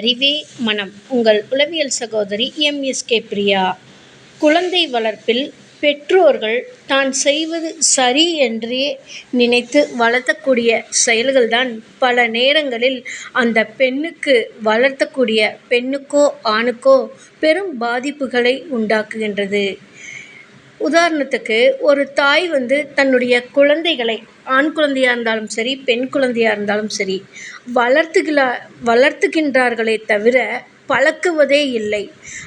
அறிவே மனம் உங்கள் உளவியல் சகோதரி எம்.எஸ்.கே. பிரியா. குழந்தை வளர்ப்பில் பெற்றோர்கள் தான் செய்வது சரி என்றே நினைத்து வளர்த்தக்கூடிய செயல்கள்தான் பல நேரங்களில் அந்த பெண்ணுக்கு வளர்த்தக்கூடிய பெண்ணுக்கோ ஆணுக்கோ பெரும் பாதிப்புகளை உண்டாக்குகின்றது. உதாரணத்துக்கு ஒரு தாய் வந்து தன்னுடைய குழந்தைகளை ஆண் குழந்தையாக இருந்தாலும் சரி பெண் குழந்தையாக இருந்தாலும் சரி வளர்த்துகிலா வளர்த்துகின்றார்களே தவிர பழக்குவதே இல்லை.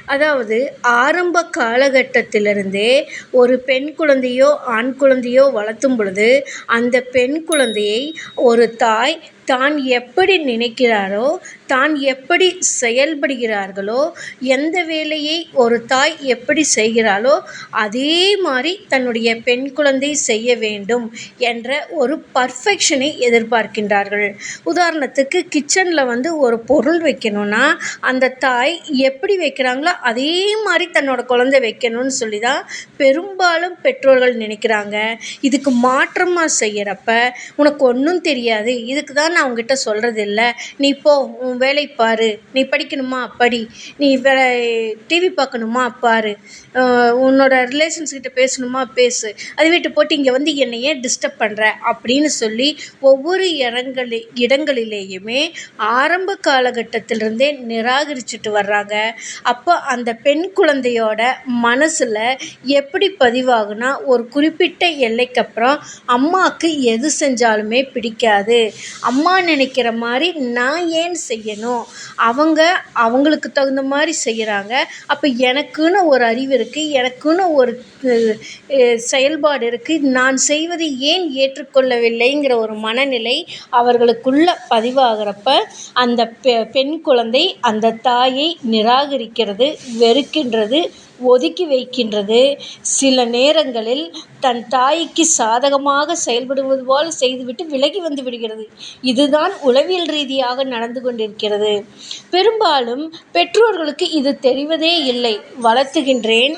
அதாவது ஆரம்ப காலகட்டத்திலிருந்தே ஒரு பெண் குழந்தையோ ஆண் குழந்தையோ வளர்த்தும் பொழுது அந்த பெண் குழந்தையை ஒரு தாய் தான் எப்படி நினைக்கிறாரோ தான் எப்படி செயல்படுகிறார்களோ எந்த வேலையை ஒரு தாய் எப்படி செய்கிறாளோ அதே மாதிரி தன்னுடைய பெண் குழந்தை செய்ய வேண்டும் என்ற ஒரு பர்ஃபெக்ஷனை எதிர்பார்க்கின்றார்கள். உதாரணத்துக்கு கிச்சனில் வந்து ஒரு பொருள் வைக்கணும்னா அந்த தாய் எப்படி வைக்கிறாங்களோ அதே மாதிரி தன்னோட குழந்தை வைக்கணும்னு சொல்லி தான் பெரும்பாலும் பெற்றோர்கள் நினைக்கிறாங்க. இதுக்கு மாற்றமாக செய்கிறப்ப உனக்கு ஒன்றும் தெரியாது இதுக்கு தான் நான் அவங்ககிட்ட சொல்கிறது இல்லை நீ போ உன் வேலை பாரு. நீ படிக்கணுமா? படி. நீ வே டிவி பார்க்கணுமா? பாரு. உன்னோட ரிலேஷன்ஸ் கிட்ட பேசணுமா? பேசு. அதை விட்டு போட்டு இங்கே வந்து என்னை ஏன் டிஸ்டர்ப் பண்ணுற அப்படின்னு சொல்லி ஒவ்வொரு இடங்களி இடங்களிலேயுமே ஆரம்ப காலகட்டத்திலிருந்தே நிராகரிச்சுட்டு வர்றாங்க. அப்போ அந்த பெண் குழந்தையோட மனசில் எப்படி பதிவாகுனா ஒரு குறிப்பிட்ட எல்லைக்கு அப்புறம் அம்மாவுக்கு எது செஞ்சாலுமே பிடிக்காது. அம்மா அம்மா நினைக்கிற மாதிரி நான் ஏன் செய்யணும்? அவங்க அவங்களுக்கு தகுந்த மாதிரி செய்கிறாங்க அப்போ எனக்குன்னு ஒரு அறிவு இருக்குது எனக்குன்னு ஒரு செயல்பாடு இருக்குது நான் செய்வதை ஏன் ஏற்றுக்கொள்ளவில்லைங்கிற ஒரு மனநிலை அவர்களுக்குள்ள பதிவாகிறப்ப அந்த பெ பெண் குழந்தை அந்த தாயை நிராகரிக்கிறது வெறுக்கின்றது ஒதுக்கி வைக்கின்றது. சில நேரங்களில் தன் தாய்க்கு சாதகமாக செயல்படுவது போல் செய்துவிட்டு விலகி வந்து விடுகிறது. இதுதான் உளவியல் ரீதியாக நடந்து கொண்டிருக்கிறது. பெரும்பாலும் பெற்றோர்களுக்கு இது தெரிவதே இல்லை. வளர்த்துகின்றேன்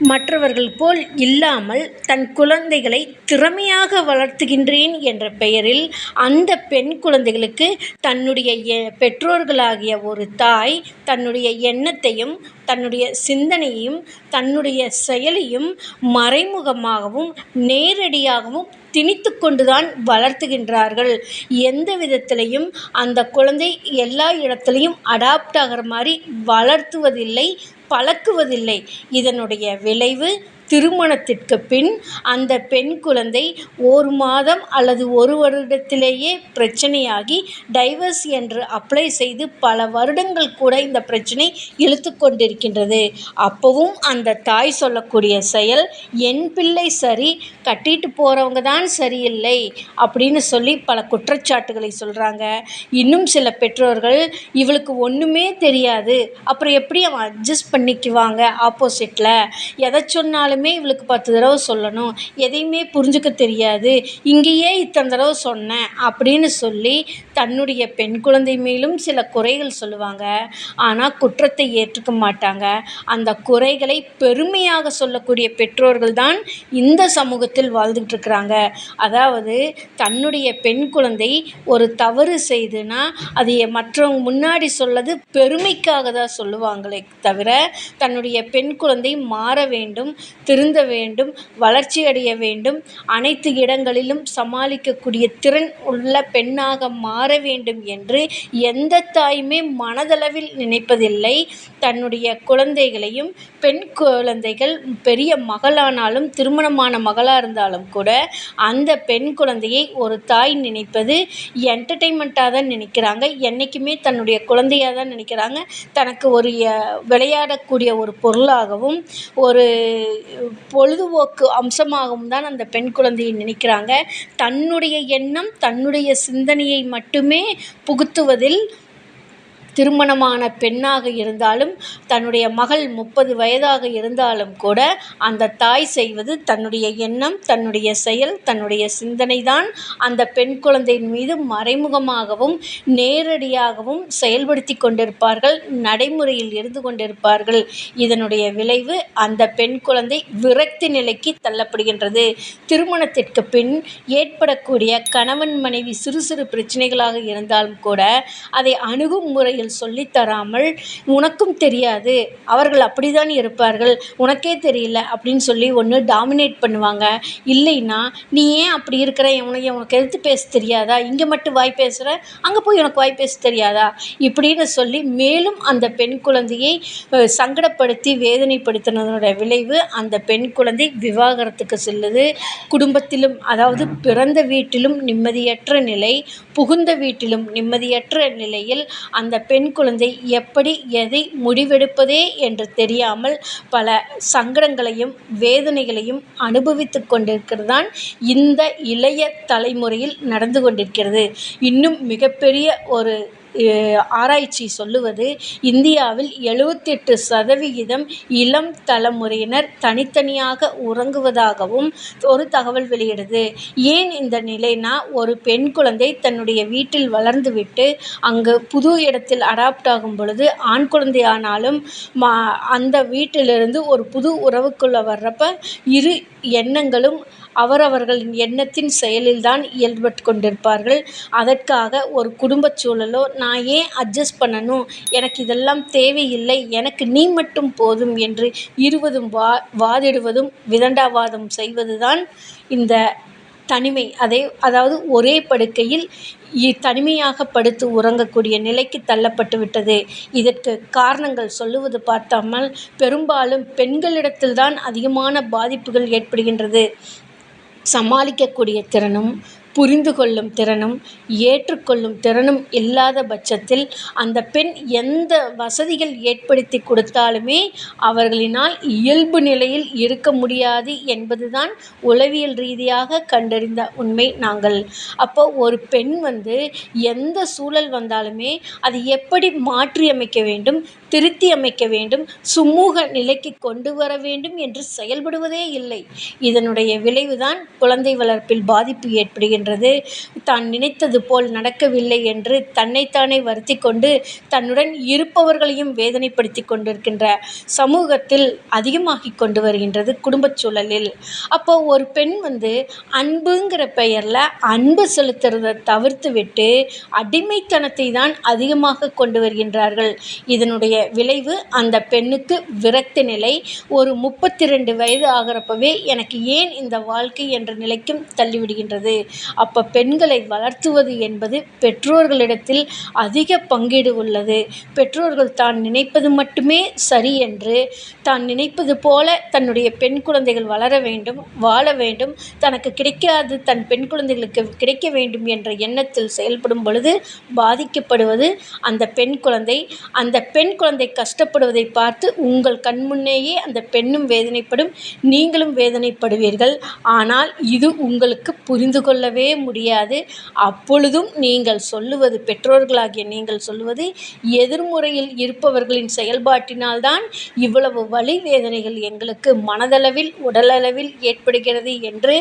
மற்றவர்கள் போல் இல்லாமல் தன் குழந்தைகளை திறமையாக வளர்த்துகின்றேன் என்ற பெயரில் அந்த பெண் குழந்தைகளுக்கு தன்னுடைய எ பெற்றோர்களாகிய ஒரு தாய் தன்னுடைய எண்ணத்தையும் தன்னுடைய சிந்தனையையும் தன்னுடைய செயலையும் மறைமுகமாகவும் நேரடியாகவும் திணித்து கொண்டு தான் வளர்த்துகின்றார்கள். எந்த விதத்திலையும் அந்த குழந்தை எல்லா இடத்துலையும் அடாப்ட் ஆகிற மாதிரி வளர்த்துவதில்லை பழக்குவதில்லை. இதனுடைய விளைவு திருமணத்திற்கு பின் அந்த பெண் குழந்தை ஒரு மாதம் அல்லது ஒரு வருடத்திலேயே பிரச்சனையாகி டைவர்ஸ் என்று அப்ளை செய்து பல வருடங்கள் கூட இந்த பிரச்சனை இழுத்து கொண்டிருக்கின்றது. அப்போவும் அந்த தாய் சொல்லக்கூடிய செயல் என் பிள்ளை சரி கட்டிட்டு போகிறவங்க தான் சரியில்லை அப்படின்னு சொல்லி பல குற்றச்சாட்டுகளை சொல்கிறாங்க இன்னும் சில பெற்றோர்கள் இவளுக்கு ஒன்றுமே தெரியாது அப்புறம் எப்படி அவன் அட்ஜஸ்ட் பண்ணிக்குவாங்க ஆப்போசிட்டில் எதை சொன்னாலும் இவளுக்கு பத்து தடவை சொல்லணும் எதையுமே புரிஞ்சுக்க தெரியாது இங்கேயே இத்தனை தடவை சொன்னேன் அப்படின்னு சொல்லி தன்னுடைய பெண் குழந்தை மேலும் சில குறைகள் சொல்லுவாங்க. ஆனால் குற்றத்தை ஏற்றுக்க மாட்டாங்க. அந்த குறைகளை பெருமையாக சொல்லக்கூடிய பெற்றோர்கள் தான் இந்த சமூகத்தில் வாழ்ந்துகிட்டு இருக்கிறாங்க. அதாவது தன்னுடைய பெண் குழந்தை ஒரு தவறு செய்துனா அதை மற்றவங்க முன்னாடி சொல்வது பெருமைக்காக தான் சொல்லுவாங்களே தவிர தன்னுடைய பெண் குழந்தை மாற வேண்டும் திருந்த வேண்டும் வளர்ச்சியடைய வேண்டும் அனைத்து இடங்களிலும் சமாளிக்கக்கூடிய திறன் உள்ள பெண்ணாக மாற வேண்டும் என்று எந்த தாயுமே மனதளவில் நினைப்பதில்லை. தன்னுடைய குழந்தைகளையும் பெண் குழந்தைகள் பெரிய மகளானாலும் திருமணமான மகளாக இருந்தாலும் கூட அந்த பெண் குழந்தையை ஒரு தாய் நினைப்பது என்டர்டெயின்மெண்ட்டாக தான் நினைக்கிறாங்க. என்றைக்குமே தன்னுடைய குழந்தையாக தான் நினைக்கிறாங்க. தனக்கு ஒரு விளையாடக்கூடிய ஒரு பொருளாகவும் ஒரு பொழுதுபோக்கு அம்சமாகவும் தான் அந்த பெண் குழந்தையை நினைக்கிறாங்க. தன்னுடைய எண்ணம் தன்னுடைய சிந்தனையை மட்டுமே புகுத்துவதில் திருமணமான பெண்ணாக இருந்தாலும் தன்னுடைய மகள் முப்பது வயதாக இருந்தாலும் கூட அந்த தாய் செய்வது தன்னுடைய எண்ணம் தன்னுடைய செயல் தன்னுடைய சிந்தனை தான் அந்த பெண் குழந்தையின் மீது மறைமுகமாகவும் நேரடியாகவும் செயல்படுத்தி கொண்டிருப்பார்கள். நடைமுறையில் இருந்து கொண்டிருப்பார்கள். இதனுடைய விளைவு அந்த பெண் குழந்தை விரக்தி நிலைக்கு தள்ளப்படுகின்றது. திருமணத்திற்கு பின் ஏற்படக்கூடிய கணவன் மனைவி சிறு சிறு பிரச்சனைகளாக இருந்தாலும் கூட அதை அணுகும் முறையில் வழிமுறைகள் சொல்லித் தராமல் உனக்கும் தெரியாது அவர்கள் அப்படிதான் இருப்பார்கள் உனக்கே தெரியல அப்படின்னு சொல்லி ஒன்று டாமினேட் பண்ணுவாங்க. இல்லைன்னா நீ ஏன் அப்படி இருக்கிற? உனக்கு உனக்கு எதிர்த்து பேச தெரியாதா? இங்கே மட்டும் வாய் பேசுகிற அங்கே போய் உனக்கு வாய் பேச தெரியாதா? இப்படின்னு சொல்லி மேலும் அந்த பெண் குழந்தையை சங்கடப்படுத்தி வேதனைப்படுத்தினதனுடைய விளைவு அந்த பெண் குழந்தை விவாகரத்துக்கு செல்லுது. குடும்பத்திலும் அதாவது பிறந்த வீட்டிலும் நிம்மதியற்ற நிலை புகுந்த வீட்டிலும் நிம்மதியற்ற நிலையில் அந்த பெண் பெண் குழந்தை எப்படி எதை முடிவெடுப்பதே என்று தெரியாமல் பல சங்கடங்களையும் வேதனைகளையும் அனுபவித்து கொண்டிருக்கிறதுதான் இந்த இளைய தலைமுறையில் நடந்து கொண்டிருக்கிறது. இன்னும் மிகப்பெரிய ஒரு ஆராய்ச்சி சொல்லுவது இந்தியாவில் எழுபத்தெட்டு சதவிகிதம் இளம் தலைமுறையினர் தனித்தனியாக உறங்குவதாகவும் ஒரு தகவல் வெளியிடுது. ஏன் இந்த நிலைனா ஒரு பெண் குழந்தை தன்னுடைய வீட்டில் வளர்ந்துவிட்டு அங்கு புது இடத்தில் அடாப்ட் ஆகும் பொழுது ஆண் குழந்தையானாலும் மா அந்த வீட்டிலிருந்து ஒரு புது உறவுக்குள்ளே வர்றப்ப இரு எண்ணங்களும் அவரவர்களின் எண்ணத்தின் செயலில்தான் ஈடுபட்டு கொண்டிருப்பார்கள். அதற்காக ஒரு குடும்பச் சூழலோ நான் ஏன் அட்ஜஸ்ட் பண்ணணும்? எனக்கு இதெல்லாம் தேவையில்லை. எனக்கு நீ மட்டும் போதும் என்று இருவதும் வா வாதிடுவதும் விதண்டாவாதம் செய்வதுதான் இந்த தனிமை அதை அதாவது ஒரே படுக்கையில் இ- தனிமையாக படுத்து உறங்கக்கூடிய நிலைக்கு தள்ளப்பட்டு விட்டது. இதற்கு காரணங்கள் சொல்லுவது பார்த்தாமல் பெரும்பாலும் பெண்களிடத்தில்தான் அதிகமான பாதிப்புகள் ஏற்படுகின்றது. சமாளிக்கக்கூடிய திறனும் புரிந்து கொள்ளும் திறனும் ஏற்றுக்கொள்ளும் திறனும் இல்லாத பட்சத்தில் அந்த பெண் எந்த வசதிகள் ஏற்படுத்தி கொடுத்தாலுமே அவர்களினால் இயல்பு நிலையில் இருக்க முடியாது என்பதுதான் உளவியல் ரீதியாக கண்டறிந்த உண்மை நாங்கள். அப்போ ஒரு பெண் வந்து எந்த சூழல் வந்தாலுமே அதை எப்படி மாற்றி அமைக்க வேண்டும் திருத்தி அமைக்க வேண்டும் சுமூக நிலைக்கு கொண்டு வர வேண்டும் என்று செயல்படுவதே இல்லை. இதனுடைய விளைவுதான் குழந்தை வளர்ப்பில் பாதிப்பு ஏற்படுகின்றது தான் நினைத்தது போல் நடக்கவில்லை என்று தன்னைத்தானே வருத்தி கொண்டு தன்னுடன் இருப்பவர்களையும் வேதனைப்படுத்தி கொண்டிருக்கின்ற சமூகத்தில் அதிகமாகி கொண்டு வருகின்றது குடும்பச் சூழலில். அப்போ ஒரு பெண் வந்து அன்புங்கிற பெயரில் அன்பு செலுத்துறதை தவிர்த்து விட்டு அடிமைத்தனத்தை தான் அதிகமாக கொண்டு வருகின்றார்கள். இதனுடைய விளைவு அந்த பெண்ணுக்கு விரக்தி நிலை. ஒரு முப்பத்தி ரெண்டு வயது ஆகிறப்பவே எனக்கு ஏன் இந்த வாழ்க்கை என்ற நிலைக்கும் தள்ளிவிடுகின்றது? அப்போ பெண்களை வளர்த்துவது என்பது பெற்றோர்களிடத்தில் அதிக பங்கீடு உள்ளது. பெற்றோர்கள் தான் நினைப்பது மட்டுமே சரி என்று தான் நினைப்பது போல தன்னுடைய பெண் குழந்தைகள் வளர வேண்டும் வாழ வேண்டும் தனக்கு கிடைக்காது தன் பெண் குழந்தைகளுக்கு கிடைக்க வேண்டும் என்ற எண்ணத்தில் செயல்படும் பொழுது பாதிக்கப்படுவது அந்த பெண் குழந்தை. அந்த பெண் குழந்தை கஷ்டப்படுவதை பார்த்து உங்கள் கண்முன்னேயே அந்த பெண்ணும் வேதனைப்படும் நீங்களும் வேதனைப்படுவீர்கள். ஆனால் இது உங்களுக்கு புரிந்து கொள்ளவே முடியாது. அப்பொழுதும் நீங்கள் சொல்லுவது பெற்றோர்களாகிய நீங்கள் சொல்லுவது எதிர்முறையில் இருப்பவர்களின் செயல்பாட்டினால்தான் இவ்வளவு வலி வேதனைகள் எங்களுக்கு மனதளவில் உடலளவில் ஏற்படுகிறது என்று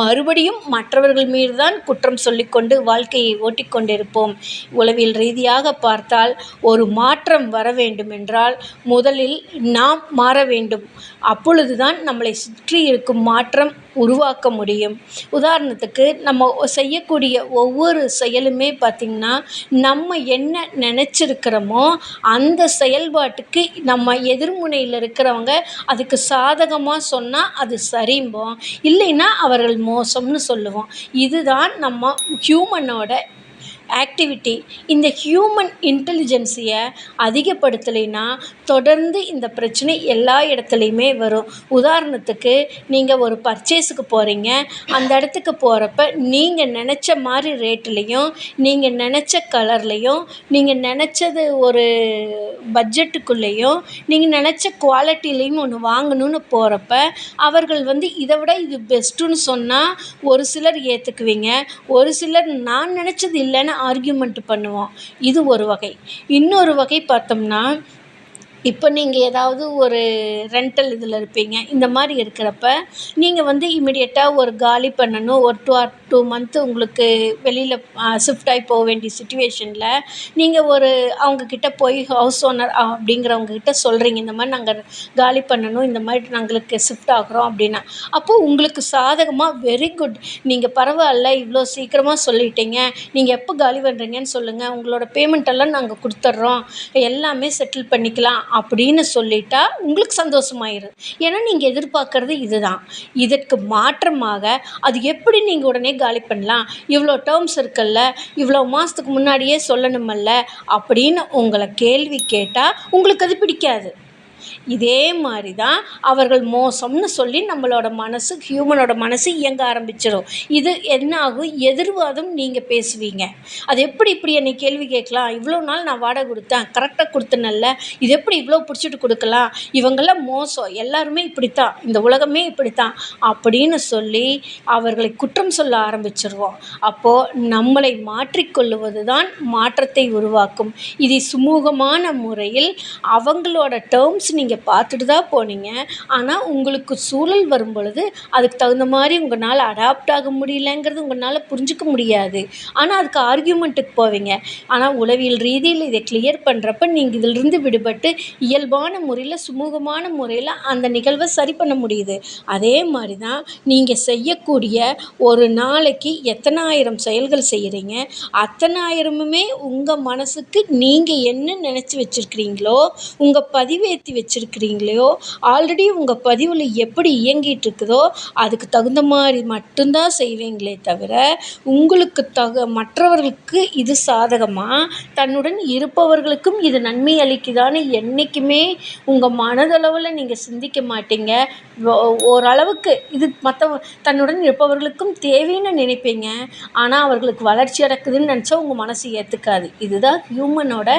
மறுபடியும் மற்றவர்கள் மீதுதான் குற்றம் சொல்லிக்கொண்டு வாழ்க்கையை ஓட்டிக்கொண்டிருப்போம் உளவியல் ரீதியாக பார்த்தால் ஒரு மாற்றம் வர வேண்டுமென்றால் முதலில் நாம் மாற வேண்டும். அப்பொழுதுதான் நம்மளை சுற்றி இருக்கும் மாற்றம் உருவாக்க முடியும். உதாரணத்துக்கு நம்ம நம்ம செய்யக்கூடிய ஒவ்வொரு செயலுமே பார்த்திங்கன்னா நம்ம என்ன நினச்சிருக்கிறோமோ அந்த செயல்பாட்டுக்கு நம்ம எதிர்முனையில் இருக்கிறவங்க அதுக்கு சாதகமாக சொன்னால் அது சரிம்போம். இல்லைன்னா அவர்கள் மோசம்னு சொல்லுவோம். இதுதான் நம்ம ஹியூமனோட ஆக்டிவிட்டி இந்த ஹியூமன் இன்டெலிஜென்சியை அதிகப்படுத்தலைன்னா தொடர்ந்து இந்த பிரச்சனை எல்லா இடத்துலையுமே வரும். உதாரணத்துக்கு நீங்கள் ஒரு பர்ச்சேஸுக்கு போகிறீங்க அந்த இடத்துக்கு போகிறப்ப நீங்கள் நினச்ச மாதிரி ரேட்லேயும் நீங்கள் நினச்ச கலர்லேயும் நீங்கள் நினச்சது ஒரு பட்ஜெட்டுக்குள்ளேயும் நீங்கள் நினச்ச குவாலிட்டிலையும் ஒன்று வாங்கணும்னு போகிறப்ப அவர்கள் வந்து இதை விட இது பெஸ்ட்டுன்னு சொன்னால் ஒரு சிலர் ஏற்றுக்குவீங்க ஒரு சிலர் நான் நினச்சது இல்லைன்னு ஆர்கியூமெண்ட் பண்ணுவோம் இது ஒரு வகை. இன்னொரு வகை பார்த்தோம்னா இப்போ நீங்கள் ஏதாவது ஒரு ரெண்டல் இதில் இருப்பீங்க. இந்த மாதிரி இருக்கிறப்ப நீங்கள் வந்து இமிடியேட்டாக ஒரு காலி பண்ணணும் ஒரு டூ ஆர் டூ மந்த்து உங்களுக்கு வெளியில் ஷிஃப்ட் ஆகி போக வேண்டிய சுச்சுவேஷனில் நீங்கள் ஒரு அவங்கக்கிட்ட போய் ஹவுஸ் ஓனர் அப்படிங்கிறவங்கக்கிட்ட சொல்கிறீங்க இந்த மாதிரி நாங்கள் காலி பண்ணணும் இந்த மாதிரி நாங்களுக்கு ஷிஃப்ட் ஆகுறோம் அப்படின்னா. அப்போது உங்களுக்கு சாதகமாக வெரி குட் நீங்கள் பரவாயில்ல இவ்வளோ சீக்கிரமாக சொல்லிட்டீங்க நீங்கள் எப்போ காலி பண்ணுறீங்கன்னு சொல்லுங்கள் உங்களோட பேமெண்ட் எல்லாம் நாங்கள் கொடுத்துட்றோம் எல்லாமே செட்டில் பண்ணிக்கலாம் அப்படின்னு சொல்லிட்டா உங்களுக்கு சந்தோஷமாயிரும். ஏன்னா நீங்கள் எதிர்பார்க்குறது இதுதான். இதற்கு மாற்றமாக அது எப்படி நீங்கள் உடனே காலி பண்ணலாம். இவ்வளோ டேர்ம்ஸ் இருக்குல்ல இவ்வளோ மாதத்துக்கு முன்னாடியே சொல்லணுமல்ல அப்படின்னு உங்களை கேள்வி கேட்டால் உங்களுக்கு அது பிடிக்காது. இதே மாதிரி தான் அவர்கள் மோசம்னு சொல்லி நம்மளோட மனசு ஹியூமனோட மனசு இயங்க ஆரம்பிச்சிடும் இது என்ன ஆகும்? எதிர்வாதம் நீங்கள் பேசுவீங்க. அது எப்படி இப்படி என்னை கேள்வி கேட்கலாம்? இவ்வளோ நாள் நான் வாடகை கொடுத்தேன். கரெக்டாக கொடுத்தனல்ல. இது எப்படி இவ்வளோ பிடிச்சிட்டு கொடுக்கலாம்? இவங்கெல்லாம் மோசம். எல்லாருமே இப்படித்தான். இந்த உலகமே இப்படித்தான். அப்படின்னு சொல்லி அவர்களை குற்றம் சொல்ல ஆரம்பிச்சிருவோம். அப்போது நம்மளை மாற்றிக்கொள்ளுவது தான் மாற்றத்தை உருவாக்கும். இது சுமூகமான முறையில் அவங்களோட டேர்ம்ஸ் நீங்கள் பார்த்துட்டு தான் போனீங்க. ஆனால் உங்களுக்கு சூழல் வரும் பொழுது அதுக்கு தகுந்த மாதிரி உங்களால் அடாப்ட் ஆக முடியலங்கிறது உங்களால் புரிஞ்சுக்க முடியாது. ஆனால் அதுக்கு ஆர்கியூமெண்ட்டுக்கு போவீங்க. ஆனால் உளவியல் ரீதியில் இதை கிளியர் பண்ணுறப்ப நீங்கள் இதிலிருந்து விடுபட்டு இயல்பான முறையில் சுமூகமான முறையில் அந்த நிகழ்வை சரி பண்ண முடியுது. அதே மாதிரி தான் நீங்கள் செய்யக்கூடிய ஒரு நாளைக்கு எத்தனாயிரம் செயல்கள் செய்கிறீங்க அத்தனாயிரமுமே உங்கள் மனசுக்கு நீங்கள் என்ன நினச்சி வச்சுருக்கிறீங்களோ உங்கள் பதிவேற்றி வச்சுருக்கிறீங்களோ ஆல்ரெடி உங்கள் பதிவில் எப்படி இயங்கிட்டு இருக்குதோ அதுக்கு தகுந்த மாதிரி மட்டும்தான் செய்வீங்களே தவிர உங்களுக்கு தக மற்றவர்களுக்கு இது சாதகமாக தன்னுடன் இருப்பவர்களுக்கும் இது நன்மை அளிக்குதான்னு என்றைக்குமே உங்கள் மனதளவில் நீங்கள் சிந்திக்க மாட்டீங்க. ஓரளவுக்கு இது மற்ற தன்னுடன் இருப்பவர்களுக்கும் தேவைன்னு நினைப்பீங்க. ஆனால் அவர்களுக்கு வளர்ச்சி அடக்குதுன்னு நினச்சா உங்கள் மனசு ஏற்றுக்காது இதுதான் ஹியூமனோட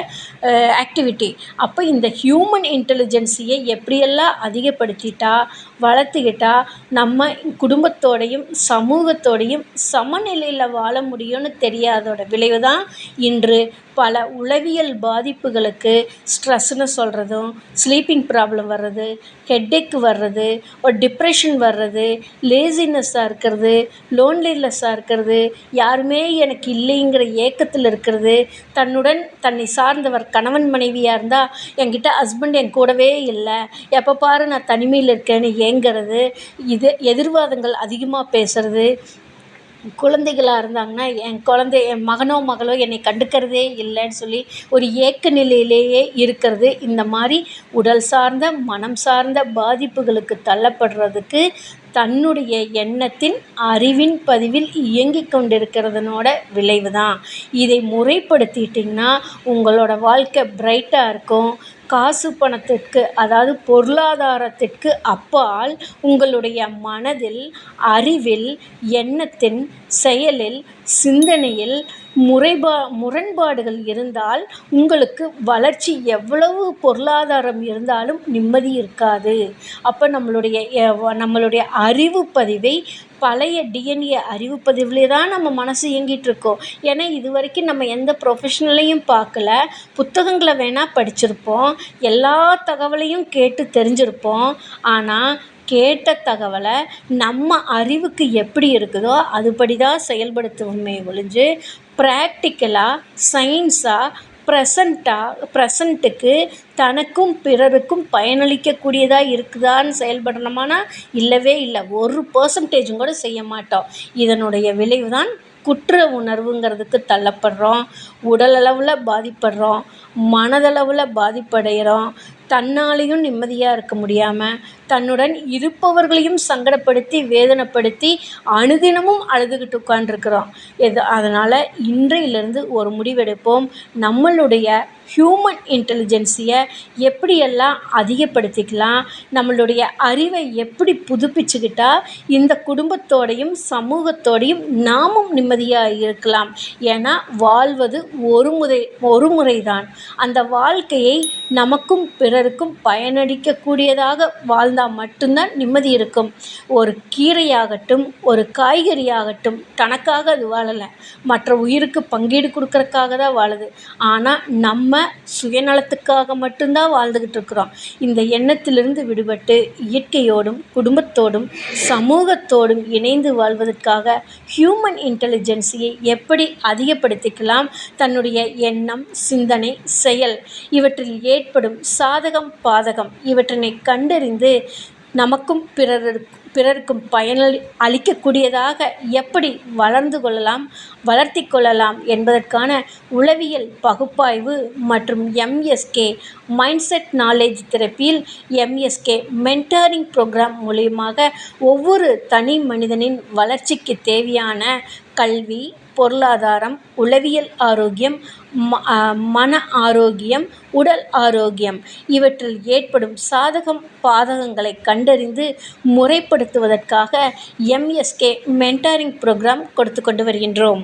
ஆக்டிவிட்டி அப்போ இந்த ஹியூமன் இன்டெலிஜென்சியை எப்படியெல்லாம் அதிகப்படுத்திட்டா வளர்த்துக்கிட்டா நம்ம குடும்பத்தோடையும் சமூகத்தோடையும் சமநிலையில் வாழ முடியும்னு தெரியாதோட விளைவு தான் இன்று பல உளவியல் பாதிப்புகளுக்கு ஸ்ட்ரெஸ்ஸுன்னு சொல்கிறதும் ஸ்லீப்பிங் ப்ராப்ளம் வர்றது ஹெட்டேக் வர்றது ஒரு டிப்ரெஷன் வர்றது லேசினஸ்ஸாக இருக்கிறது லோன்லினஸ்ஸாக இருக்கிறது யாருமே எனக்கு இல்லைங்கிற ஏக்கத்தில் இருக்கிறது. தன்னுடன் தன்னை சார்ந்தவர் கணவன் மனைவியாக இருந்தால் என்கிட்ட ஹஸ்பண்ட் என் கூடவே இல்லை. எப்போ பாரு நான் தனிமையில் இருக்கேன்னு ஏங்கிறது இது எதிர்வாதங்கள் அதிகமாக பேசுகிறது குழந்தைகளாக இருந்தாங்கன்னா என் குழந்தை என் மகனோ மகளோ என்னை கண்டுக்கிறதே இல்லைன்னு சொல்லி ஒரு ஏக்க நிலையிலேயே இருக்கிறது. இந்த மாதிரி உடல் சார்ந்த மனம் சார்ந்த பாதிப்புகளுக்கு தள்ளப்படுறதுக்கு தன்னுடைய எண்ணத்தின் அறிவின் பதிவில் இயங்கி கொண்டிருக்கிறதுனோட விளைவு தான் இதை முறைப்படுத்திட்டிங்கன்னா உங்களோட வாழ்க்கை பிரைட்டாக இருக்கும். காசு பணத்திற்கு அதாவது பொருளாதாரத்திற்கு அப்பால் உங்களுடைய மனதில் அறிவில் எண்ணத்தின் செயலில் சிந்தனையில் முறைபா முரண்பாடுகள் இருந்தால் உங்களுக்கு வளர்ச்சி எவ்வளவு பொருளாதாரம் இருந்தாலும் நிம்மதி இருக்காது. அப்போ நம்மளுடைய நம்மளுடைய அறிவு பதிவை பழைய டிஎன்ஏ அறிவு பதிவிலே தான் நம்ம மனசு இயங்கிட்டு இருக்கோம். ஏன்னா இது வரைக்கும் நம்ம எந்த ப்ரொஃபஷனலையும் பார்க்கல. புத்தகங்களை வேணால் படிச்சிருப்போம். எல்லா தகவலையும் கேட்டு தெரிஞ்சிருப்போம். ஆனால் கேட்ட தகவலை நம்ம அறிவுக்கு எப்படி இருக்குதோ அதுபடி தான் செயல்படுத்துவோமே ஒழிஞ்சு ப்ராக்டிக்கலாக சயின்ஸாக ப்ரெசண்ட்டாக ப்ரெசண்ட்டுக்கு தனக்கும் பிறருக்கும் பயனளிக்கக்கூடியதாக இருக்குதான்னு செயல்படணுமானா இல்லவே இல்லை. ஒரு பர்சன்டேஜும் கூட செய்ய மாட்டோம். இதனுடைய விளைவு தான் குற்ற உணர்வுங்கிறதுக்கு தள்ளப்படுறோம். உடலளவில் பாதிப்படுறோம். மனதளவில் பாதிப்படைகிறோம் தன்னாலேயும் நிம்மதியாக இருக்க முடியாமல் தன்னுடன் இருப்பவர்களையும் சங்கடப்படுத்தி வேதனைப்படுத்தி அனுதினமும் அழுதுகிட்டு உட்காந்துருக்குறோம் எது அதனால் இன்றையிலிருந்து ஒரு முடிவெடுப்போம். நம்மளுடைய ஹியூமன் இன்டெலிஜென்சியை எப்படியெல்லாம் அதிகப்படுத்திக்கலாம் நம்மளுடைய அறிவை எப்படி புதுப்பிச்சுக்கிட்டா இந்த குடும்பத்தோடையும் சமூகத்தோடையும் நாமும் நிம்மதியாக இருக்கலாம். ஏன்னா வாழ்வது ஒரு முறை ஒரு முறை தான் அந்த வாழ்க்கையை நமக்கும் பிறருக்கும் பயனளிக்கக்கூடியதாக இருந்தால் மட்டும்தான் நிம்மதி இருக்கும். ஒரு கீரையாகட்டும் ஒரு காய்கறியாகட்டும் தனக்காக அது வாழலை. மற்ற உயிருக்கு பங்கீடு கொடுக்கறக்காக தான் வாழுது. ஆனால் நம்ம சுயநலத்துக்காக மட்டும்தான் வாழ்ந்துக்கிட்டு இருக்கிறோம். இந்த எண்ணத்திலிருந்து விடுபட்டு இயற்கையோடும் குடும்பத்தோடும் சமூகத்தோடும் இணைந்து வாழ்வதற்காக ஹியூமன் இன்டெலிஜென்சியை எப்படி அதிகப்படுத்திக்கலாம்? தன்னுடைய எண்ணம் சிந்தனை செயல் இவற்றில் ஏற்படும் சாதகம் பாதகம் இவற்றினை கண்டறிந்து நமக்கும் பிறருக்கு பிறருக்கும் பயனளி அளிக்கக்கூடியதாக எப்படி வளர்ந்து கொள்ளலாம் வளர்த்தி கொள்ளலாம் என்பதற்கான உளவியல் பகுப்பாய்வு மற்றும் எம்எஸ்கே மைண்ட்செட் நாலேஜ் தெரப்பியில் எம்எஸ்கே மென்டாரிங் ப்ரோக்ராம் மூலியமாக ஒவ்வொரு தனி மனிதனின் வளர்ச்சிக்கு தேவையான கல்வி பொருளாதாரம் உளவியல் ஆரோக்கியம் ம மன ஆரோக்கியம் உடல் ஆரோக்கியம் இவற்றில் ஏற்படும் சாதகம் பாதகங்களை கண்டறிந்து முறைப்படுத்துவதற்காக எம்எஸ்கே மென்டாரிங் ப்ரோக்ராம் கொடுத்து கொண்டு வருகின்றோம்.